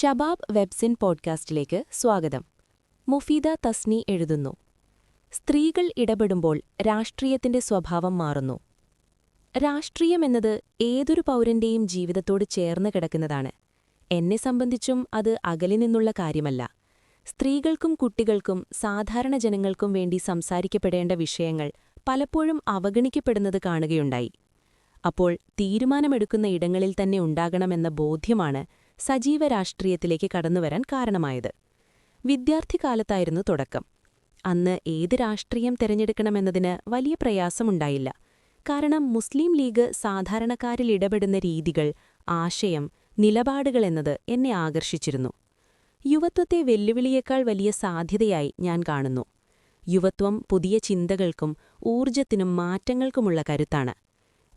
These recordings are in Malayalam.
ഷബാബ് വെബ്സിൻ പോഡ്കാസ്റ്റിലേക്ക് സ്വാഗതം. മുഫീദ തസ്നി എഴുതുന്നു. സ്ത്രീകൾ ഇടപെടുമ്പോൾ രാഷ്ട്രീയത്തിന്റെ സ്വഭാവം മാറുന്നു. രാഷ്ട്രീയമെന്നത് ഏതൊരു പൗരന്റെയും ജീവിതത്തോട് ചേർന്ന് കിടക്കുന്നതാണ്. എന്നെ സംബന്ധിച്ചും അത് അകലി നിന്നുള്ള കാര്യമല്ല. സ്ത്രീകൾക്കും കുട്ടികൾക്കും സാധാരണ ജനങ്ങൾക്കും വേണ്ടി സംസാരിക്കപ്പെടേണ്ട വിഷയങ്ങൾ പലപ്പോഴും അവഗണിക്കപ്പെടുന്നത് കാണുകയുണ്ടായി. അപ്പോൾ തീരുമാനമെടുക്കുന്ന ഇടങ്ങളിൽ തന്നെ ഉണ്ടാകണമെന്ന ബോധ്യമാണ് സജീവ രാഷ്ട്രീയത്തിലേക്ക് കടന്നുവരാൻ കാരണമായത്. വിദ്യാർത്ഥികാലത്തായിരുന്നു തുടക്കം. അന്ന് ഏത് രാഷ്ട്രീയം തിരഞ്ഞെടുക്കണമെന്നതിന് വലിയ പ്രയാസമുണ്ടായില്ല. കാരണം മുസ്ലിം ലീഗ് സാധാരണക്കാരിൽ ഇടപെടുന്ന രീതികൾ ആശയം നിലപാടുകൾ എന്നത് എന്നെ ആകർഷിച്ചിരുന്നു. യുവത്വത്തെ വെല്ലുവിളിയേക്കാൾ വലിയ സാധ്യതയായി ഞാൻ കാണുന്നു. യുവത്വം പുതിയ ചിന്തകൾക്കും ഊർജത്തിനും മാറ്റങ്ങൾക്കുമുള്ള കരുത്താണ്.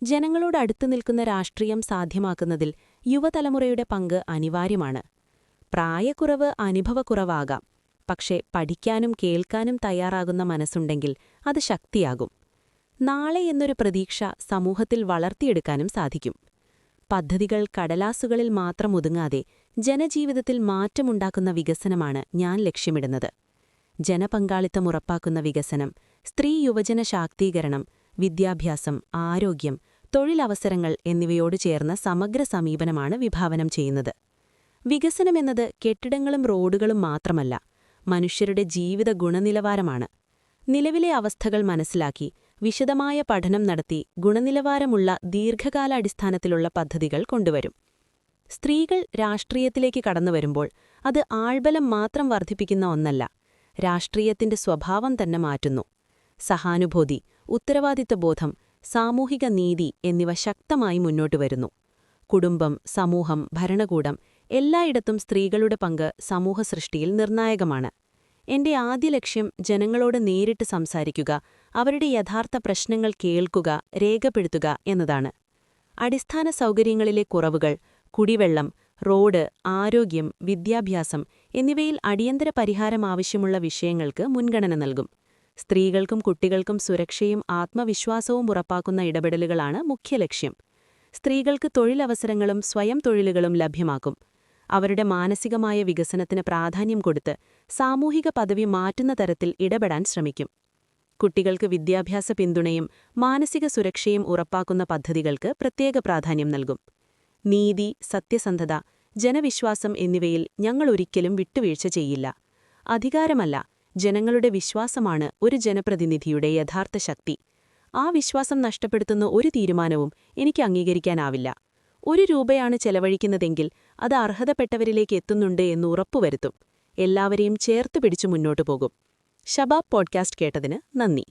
ജനങ്ങളോട് അടുത്തു നിൽക്കുന്ന രാഷ്ട്രീയം സാധ്യമാക്കുന്നതിൽ യുവതലമുറയുടെ പങ്ക് അനിവാര്യമാണ്. പ്രായക്കുറവ് അനുഭവക്കുറവാകാം. പക്ഷേ പഠിക്കാനും കേൾക്കാനും തയ്യാറാകുന്ന മനസ്സുണ്ടെങ്കിൽ അത് ശക്തിയാകും. നാളെ എന്നൊരു പ്രതീക്ഷ സമൂഹത്തിൽ വളർത്തിയെടുക്കാനും സാധിക്കും. പദ്ധതികൾ കടലാസുകളിൽ മാത്രം ഒതുങ്ങാതെ ജനജീവിതത്തിൽ മാറ്റമുണ്ടാക്കുന്ന വികസനമാണ് ഞാൻ ലക്ഷ്യമിടുന്നത്. ജനപങ്കാളിത്തം ഉറപ്പാക്കുന്ന വികസനം സ്ത്രീ യുവജന ശാക്തീകരണം വിദ്യാഭ്യാസം ആരോഗ്യം തൊഴിലവസരങ്ങൾ എന്നിവയോട് ചേർന്ന സമഗ്ര സമീപനമാണ് വിഭാവനം ചെയ്യുന്നത്. വികസനമെന്നത് കെട്ടിടങ്ങളും റോഡുകളും മാത്രമല്ല മനുഷ്യരുടെ ജീവിത ഗുണനിലവാരമാണ്. നിലവിലെ അവസ്ഥകൾ മനസ്സിലാക്കി വിശദമായ പഠനം നടത്തി ഗുണനിലവാരമുള്ള ദീർഘകാലാടിസ്ഥാനത്തിലുള്ള പദ്ധതികൾ കൊണ്ടുവരും. സ്ത്രീകൾ രാഷ്ട്രീയത്തിലേക്ക് കടന്നുവരുമ്പോൾ അത് ആൾബലം മാത്രം വർദ്ധിപ്പിക്കുന്ന ഒന്നല്ല രാഷ്ട്രീയത്തിന്റെ സ്വഭാവം തന്നെ മാറ്റുന്നു. സഹാനുഭൂതി ഉത്തരവാദിത്തബോധം സാമൂഹിക നീതി എന്നിവ ശക്തമായി മുന്നോട്ട് വരുന്നു. കുടുംബം സമൂഹം ഭരണകൂടം എല്ലായിടത്തും സ്ത്രീകളുടെ പങ്ക് സമൂഹ സൃഷ്ടിയിൽ നിർണായകമാണ്. എന്റെ ആദ്യ ലക്ഷ്യം ജനങ്ങളോട് നേരിട്ട് സംസാരിക്കുക അവരുടെ യഥാർത്ഥ പ്രശ്നങ്ങൾ കേൾക്കുക രേഖപ്പെടുത്തുക എന്നതാണ്. അടിസ്ഥാന സൗകര്യങ്ങളിലെ കുറവുകൾ കുടിവെള്ളം റോഡ് ആരോഗ്യം വിദ്യാഭ്യാസം എന്നിവയിൽ അടിയന്തര പരിഹാരം ആവശ്യമുള്ള വിഷയങ്ങൾക്ക് മുൻഗണന നൽകും. സ്ത്രീകൾക്കും കുട്ടികൾക്കും സുരക്ഷയും ആത്മവിശ്വാസവും ഉറപ്പാക്കുന്ന ഇടപെടലുകളാണ് മുഖ്യ ലക്ഷ്യം. സ്ത്രീകൾക്ക് തൊഴിലവസരങ്ങളും സ്വയം തൊഴിലുകളും ലഭ്യമാക്കും. അവരുടെ മാനസികമായ വികസനത്തിന് പ്രാധാന്യം കൊടുത്ത് സാമൂഹിക പദവി മാറ്റുന്ന തരത്തിൽ ഇടപെടാൻ ശ്രമിക്കും. കുട്ടികൾക്ക് വിദ്യാഭ്യാസ പിന്തുണയും മാനസിക സുരക്ഷയും ഉറപ്പാക്കുന്ന പദ്ധതികൾക്ക് പ്രത്യേക പ്രാധാന്യം നൽകും. നീതി സത്യസന്ധത ജനവിശ്വാസം എന്നിവയിൽ ഞങ്ങൾ ഒരിക്കലും വിട്ടുവീഴ്ച ചെയ്യില്ല. അധികാരമല്ല ജനങ്ങളുടെ വിശ്വാസമാണ് ഒരു ജനപ്രതിനിധിയുടെ യഥാർത്ഥ ശക്തി. ആ വിശ്വാസം നഷ്ടപ്പെടുത്തുന്ന ഒരു തീരുമാനവും എനിക്ക് അംഗീകരിക്കാനാവില്ല. ഒരു രൂപയാണ് ചെലവഴിക്കുന്നതെങ്കിൽ അത് അർഹതപ്പെട്ടവരിലേക്ക് എത്തുന്നുണ്ട് എന്ന് ഉറപ്പുവരുത്തും. എല്ലാവരെയും ചേർത്ത് പിടിച്ചു മുന്നോട്ടു പോകും. ഷബാബ് പോഡ്കാസ്റ്റ് കേട്ടതിന് നന്ദി.